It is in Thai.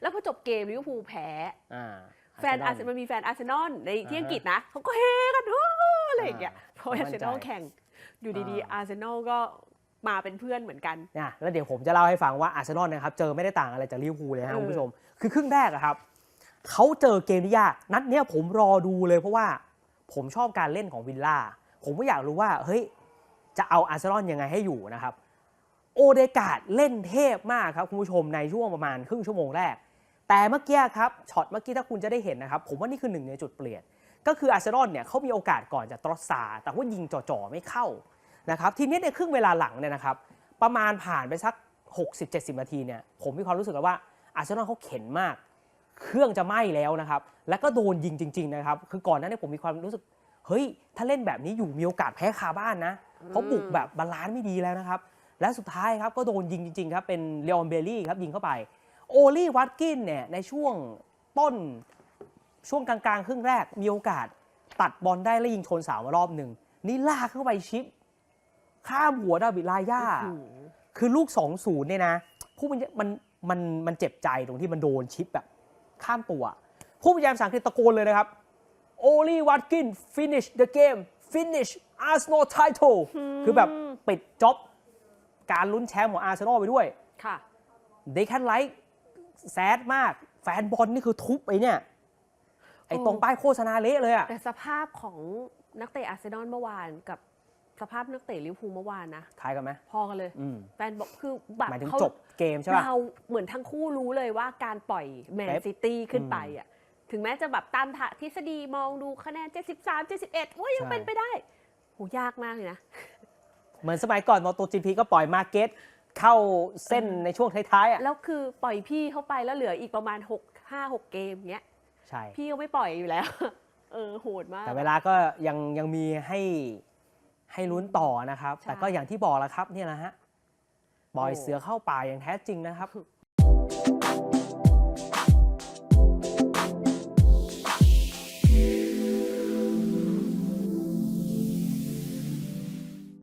แล้วพอจบเกมลิเวอร์พูลแพ้อ่าแฟนอาร์เซนมันมีแฟนอาร์เซนอลในที่อังกฤษนะเขาก็เฮกันโอ้อะไรอย่างเงี้ยเพราะอาร์เซนอลแข่งอยู่ดีๆอาร์เซนอลก็มาเป็นเพื่อนเหมือนกันเนี่ยแล้วเดี๋ยวผมจะเล่าให้ฟังว่าอาร์เซนอลนะครับเจอไม่ได้ต่างอะไรจากลิเวอร์พูลเลยนะเออคุณผู้ชม คือครึ่งแรกอะครับเขาเจอเกมที่ยากนัดเนี้ยผมรอดูเลยเพราะว่าผมชอบการเล่นของวิลล่าผมก็อยากรู้ว่าเฮ้ยจะเอาอาร์เซนอลยังไงให้อยู่นะครับ โอเดกาดเล่นเทพมากครับคุณผู้ชมในช่วงประมาณครึ่งชั่วโมงแรก แต่เมื่อกี้ครับช็อตเมื่อกี้ถ้าคุณจะได้เห็นนะครับผมว่านี่คือหนึ่งในจุดเปลี่ยน ก็คืออาร์เซนอลเนี่ยเขามีโอกาสก่อนจากตรอสซาแต่ว่ายิงจ่อๆไม่เข้านะครับทีนี้ในครึ่งเวลาหลังเนี่ยนะครับประมาณผ่านไปสัก 60-70 นาทีเนี่ยผมมีความรู้สึกว่าอาร์เซนอลเขาเข็นมาก เครื่องจะไหม้แล้วนะครับแล้วก็โดนยิงจริงๆนะครับคือก่อนหน้านี้ผมมีความรู้สึกเฮ้ยถ้าเล่นแบบนี้อยู่มีโอกาสแพ้คาบ้านนะเขาบุกแบบบาลานซ์ไม่ดีแล้วนะครับและสุดท้ายครับก็โดนยิงจริงๆครับเป็นเลออนเบลลี่ครับยิงเข้าไป โอลี่วัตกินเนี่ยในช่วงต้นช่วงกลางๆ ครึ่งแรกมีโอกาสตัดบอลได้แล้วยิงชนเสามารอบหนึ่งนี่ลากเข้าไปชิป ข้ามหัวดาวิดลาย่า คือลูก 2-0 เนี่ยนะผู้บรรยายมันมันมันเจ็บใจตรงที่มันโดนชิปแบบข้ามตัว ผู้บรรยายภาษาอังกฤษตะโกนเลยนะครับ Oli Watkin finish the game finish Arsenal title คือแบบปิดจ็อบการลุ้นแชมป์ของอาร์เซนอลไปด้วย ค่ะ they can like แซดมาก แฟนบอลนี่คือทุบไอ้เนี่ย ไอ้ตรงป้ายโฆษณาเละเลยอะแต่สภาพของนักเตะอาร์เซนอลเมื่อวานกับสภาพนักเตะลิเวอร์พูลเมื่อวานนะคล้ายกันไหมพอกันเลยอืมแฟนบอกคือแบบหมายถึงเขาจบเกมใช่ป่ะเราเหมือนทั้งคู่รู้เลยว่าการปล่อยแมนเป๊ปซิตี้ขึ้นอืมไปอะถึงแม้จะแบบตามทฤษฎีมองดูคะแนน 73 71ว่ายังใช่เป็นไปได้โหยากมากเลยนะ เหมือนสมัยก่อนมอโตจีพีก็ปล่อยมาเก็ต เข้าเส้นในช่วงท้ายๆอะแล้วคือปล่อยพี่เข้าไปแล้วเหลืออีกประมาณ6 5 6 เกมเงี้ยใช่พี่ก็ไม่ปล่อยอยู่แล้ว เออโหดมาก แต่เวลาก็ยังยังมีให้ให้ลุ้นต่อนะครับใช่แต่ก็อย่างที่บอกแล้วครับเนี่ยแหละฮะปล่อยโอ้เสือเข้าป่าอย่างแท้จริงนะครับ